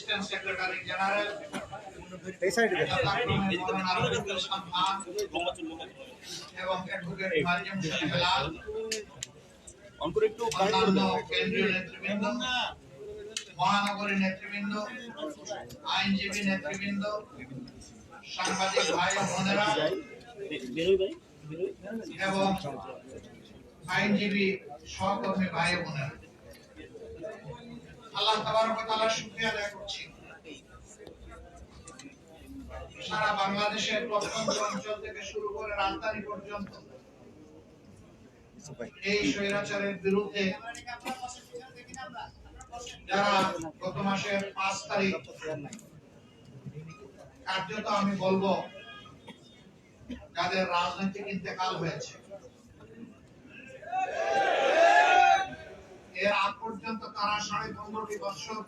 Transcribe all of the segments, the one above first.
Assistant secretary general এই সাইডে এবং অ্যাডভোকেট মারিয়াম হেলাল একটু কেন্দ্রীয় নেতৃবৃন্দ। মহানগরী নেতৃবৃন্দ। আইনজীবী নেতৃবৃন্দ। সাংবাদিক ভাই ও বোনেরা। বেরোই ভাই এবং আইনজীবী সহকর্মী ভাই ও বোনেরা। আল্লাহ শুকরিয়া আদায় করছি। সারা বাংলাদেশের প্রত্যন্ত অঞ্চল থেকে শুরু করে রাজধানী পর্যন্ত এই স্বৈরাচারের বিরুদ্ধে যারা গত মাসের পাঁচ তারিখ কার্যত আমি বলব, যাদের রাজনৈতিক ইন্তেকাল হয়েছে। এর আগ পর্যন্ত তারা সাড়ে পনেরোটি বছর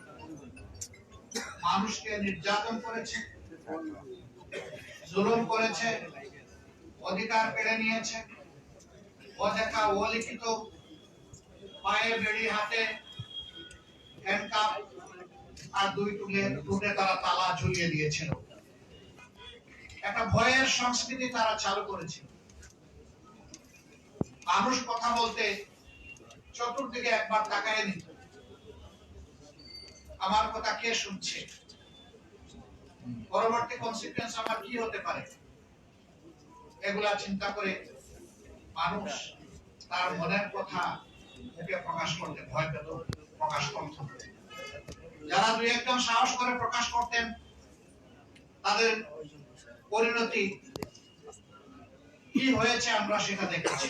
মানুষকে নির্যাতন করেছে, জুলুম করেছে, অধিকার কেড়ে নিয়েছে। অদেখা অলিখিত পায়ে বেড়ি হাতে আর দুই টুলে টুটে তারা তালা ঝুলিয়ে দিয়েছিল। একটা ভয়ের সংস্কৃতি তারা চালু করেছিল মানুষ কথা বলতে চতুর্দিকে একবার তাকায় নিত আমার কথা কে শুনছে? পরবর্তী কনসিকুয়েন্স আমার কি হতে পারে? এগুলা চিন্তা করে মানুষ তার মনের কথা মুখে প্রকাশ করতে ভয় পেত, প্রকাশ করত যারা দুই একজন সাহস করে প্রকাশ করতেন, তাদের পরিণতি কি হয়েছে আমরা সেটা দেখেছি।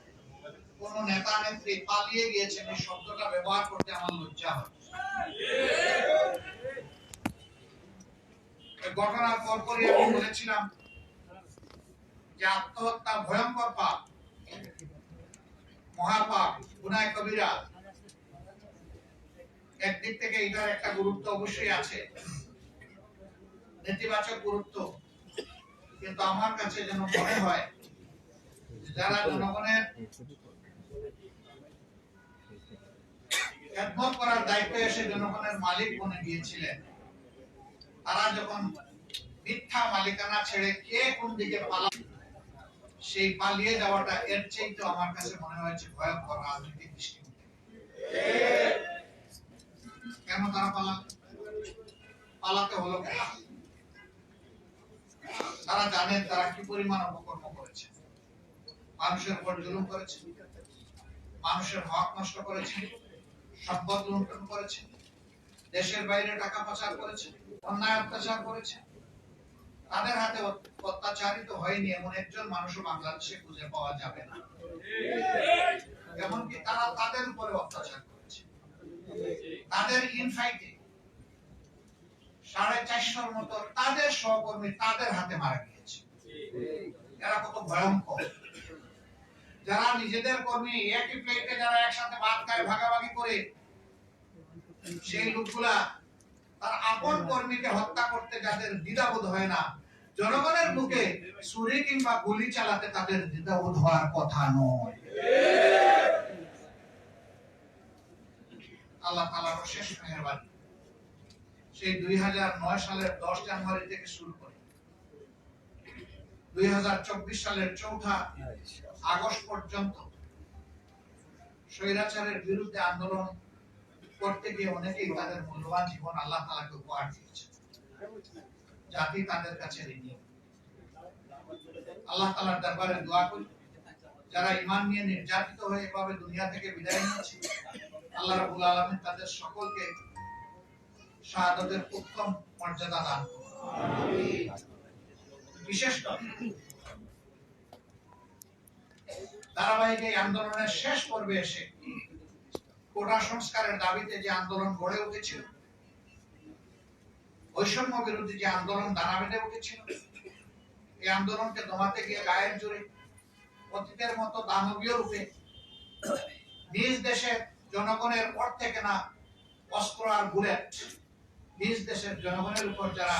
কোন নেতা নেত্রী পালিয়ে গিয়েছেন এই শব্দটা ব্যবহার করতে আমার লজ্জা হয়। ঘটনার পরপরই আমি বলেছিলাম যে আত্মহত্যা ভয়ঙ্কর পাপ, মহাপাপ, গুনায় কবিরা একদিক থেকে এটার একটা গুরুত্ব অবশ্যই আছে। নেতিবাচক গুরুত্ব। কিন্তু আমার কাছে যেন মনে হয়, যারা জনগণের খেদমত করার দায়িত্বে এসে জনগণের মালিক বনে গিয়েছিলেন। তারা যখন মিথ্যা মালিকানা ছেড়ে কে কোন দিকে পালা সেই পালিয়ে যাওয়াটা এর চাইতে আমার কাছে মনে হয়েছে ভয়ঙ্কর কেন তারা পালা, পালাতে হলো কেন? তারা জানেন তারা কি পরিমাণ অপকর্ম করেছে। মানুষের উপর জুলুম করেছে। মানুষের হক নষ্ট করেছে, সম্পদ লুণ্ঠন করেছে, দেশের বাইরে টাকা পাচার করেছে, অন্যায় অত্যাচার করেছে। তাদের হাতে অত্যাচারিত হয়নি এমন একজন মানুষও বাংলাদেশে খুঁজে পাওয়া যাবে না। এমনকি তারা তাদের উপরে অত্যাচার করেছে। তাদের ইনফাইটে সাড়ে চারশোর মতো তাদের সহকর্মী তাদের হাতে মারা গিয়েছে। এরা কত ভয়ঙ্কর। যারা নিজেদের কর্মী, একই প্লেটে যারা একসাথে ভাত খায়, ভাগাভাগি করে, সেই লোকগুলা তার আপন কর্মীকে হত্যা করতে যাদের দ্বিধাবোধ হয় না, জনগণের বুকে ছুরি কিংবা গুলি চালাতে তাদের দ্বিধাবোধ হওয়ার কথা নয়। আল্লাহ তালার শেষ মেহরবানি। সেই দুই হাজার নয় সালের দশ জানুয়ারি থেকে শুরু করে সালের চৌঠা আগস্ট পর্যন্ত স্বৈরাচারের বিরুদ্ধে আন্দোলন করতে গিয়ে অনেকেই তাদের মূল্যবান জীবন আল্লাহ তালাকে উপহার দিয়েছে জাতি তাদের কাছে আল্লাহ তালার দরবারে দোয়া করি, যারা ইমান নিয়ে নির্যাতিত হয়ে এভাবে দুনিয়া থেকে বিদায় নিয়েছে, আল্লাহ রাবুল আলমিন তাদের সকলকে শাহাদতের উত্তম মর্যাদা দান করুন। বিশেষ করে ধারাবাহিক এই আন্দোলনের শেষ পর্বে এসে কোটা সংস্কারের দাবিতে যে আন্দোলন গড়ে উঠেছিল বৈষম্য বিরোধী যে আন্দোলন দানা বেঁধে উঠেছিল এই আন্দোলনকে দমাতে গিয়ে গায়ের জোরে অতীতের মতো দানবীয় রূপে নিজ দেশের জনগণের অর্থে কেনা অস্ত্র আর বুলেট নিজ দেশের জনগণের উপর যারা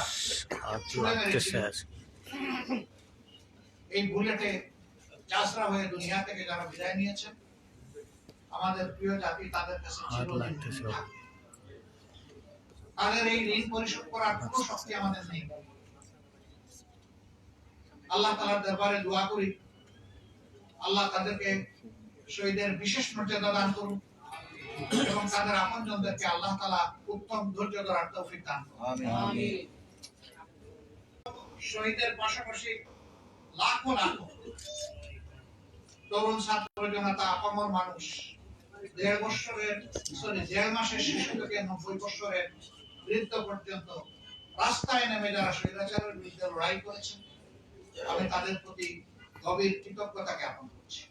এই বুলেটে চাষরা হয়ে দুনিয়া থেকে যারা বিদায় নিয়েছেন আমাদের প্রিয় জাতি তাদের কাছে। তাদের এই ঋণ পরিশোধ করার কোনো শক্তি আমাদের নেই। আল্লাহ তালার দরবারে দোয়া করি। আল্লাহ তাদেরকে শহীদের বিশেষ মর্যাদা দান করুন এবং তাদের আপনজনদেরকে আল্লাহ তালা উত্তম ধৈর্য ধরার তৌফিক দান করুন শহীদের পাশাপাশি লাখো লাখো তরুণ ছাত্র জনতা আপামর মানুষ, দেড় বছরের সরি দেড় মাসের শিশু থেকে নব্বই বছরের বৃদ্ধ পর্যন্ত রাস্তায় নেমে যারা স্বৈরাচারের বিরুদ্ধে লড়াই করেছেন, আমি তাদের প্রতি গভীর কৃতজ্ঞতা জ্ঞাপন করছি।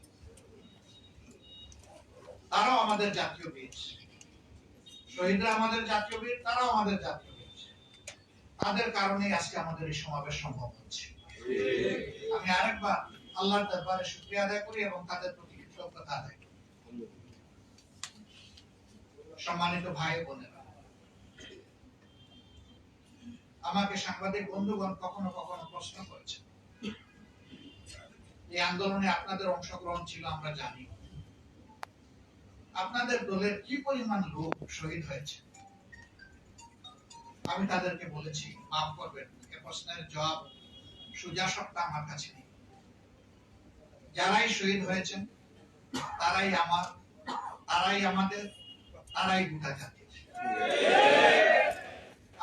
তারাও আমাদের জাতীয় বীর। শহীদরা আমাদের জাতীয় বীর, তারাও আমাদের জাতীয় তাদের কারণেই আজকে আমাদের এই সমাবেশ সম্ভব হচ্ছে। আমি আরেকবার আল্লাহর দরবারে শুকরিয়া আদায় করি এবং তাদের প্রতি কৃতজ্ঞতা আদায় করি। সম্মানিত ভাই বোনেরা আমাকে সাংবাদিক বন্ধুগণ কখনো কখনো প্রশ্ন করেছে এই আন্দোলনে আপনাদের অংশগ্রহণ ছিল আমরা জানি। আপনাদের দলের কি পরিমাণ লোক শহীদ হয়েছে? আমি তাদেরকে বলেছি, মাফ করবেন, এ প্রশ্নের জবাব সোজা সপ্তাহ আমার কাছে নেই। যারাই শহীদ হয়েছেন, তারাই আমার, তারাই আমাদের, তারাই গোটা জাতির।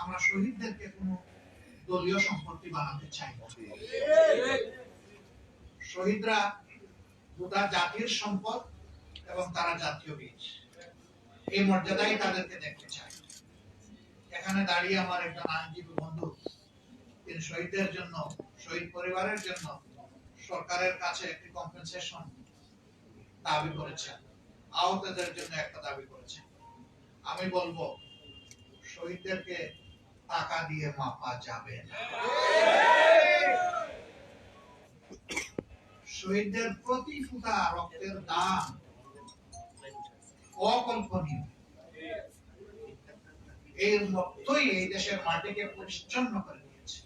আমরা শহীদদেরকে কোনো দলীয় সম্পত্তি বানাতে চাই না। শহীদরা গোটা জাতির সম্পদ এবং তারা জাতীয় বীজ এই মর্যাদাই তাদেরকে দেখতে চাই। এখানে দাঁড়িয়ে আমার একজন আইনজীবী বন্ধু, তিনি শহীদদের জন্য, শহীদ পরিবারের জন্য সরকারের কাছে একটি কম্পেনসেশন দাবি করেছেন। আহতদের জন্য একটা দাবি করেছেন। আমি বলব, শহীদদেরকে টাকা দিয়ে মাপা যাবে শহীদদের প্রতি ফুটা রক্তের দাম অকল্পনীয়। এই রক্তই এই দেশের মাটিকে পরিচ্ছন্ন করে দিয়েছে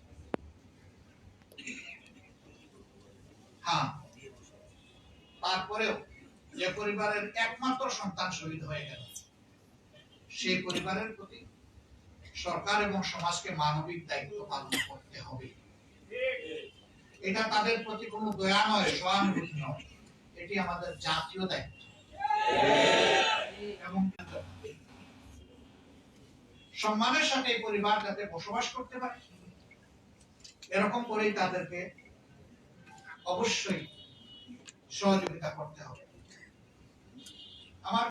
হ্যাঁ তারপরেও যে পরিবারের একমাত্র সন্তান শহীদ হয়ে গেল, সেই পরিবারের প্রতি সরকার এবং সমাজকে মানবিক দায়িত্ব পালন করতে হবে। এটা তাদের প্রতি কোনো দয়া নয়, সহানুভূতি নয়। এটি আমাদের জাতীয় দায়িত্ব। সম্মানের সাথে পরিবার যাতে বসবাস করতে পারে। এরকম করেই তাদেরকে অবশ্যই সহযোগিতা করতে হবে। আমার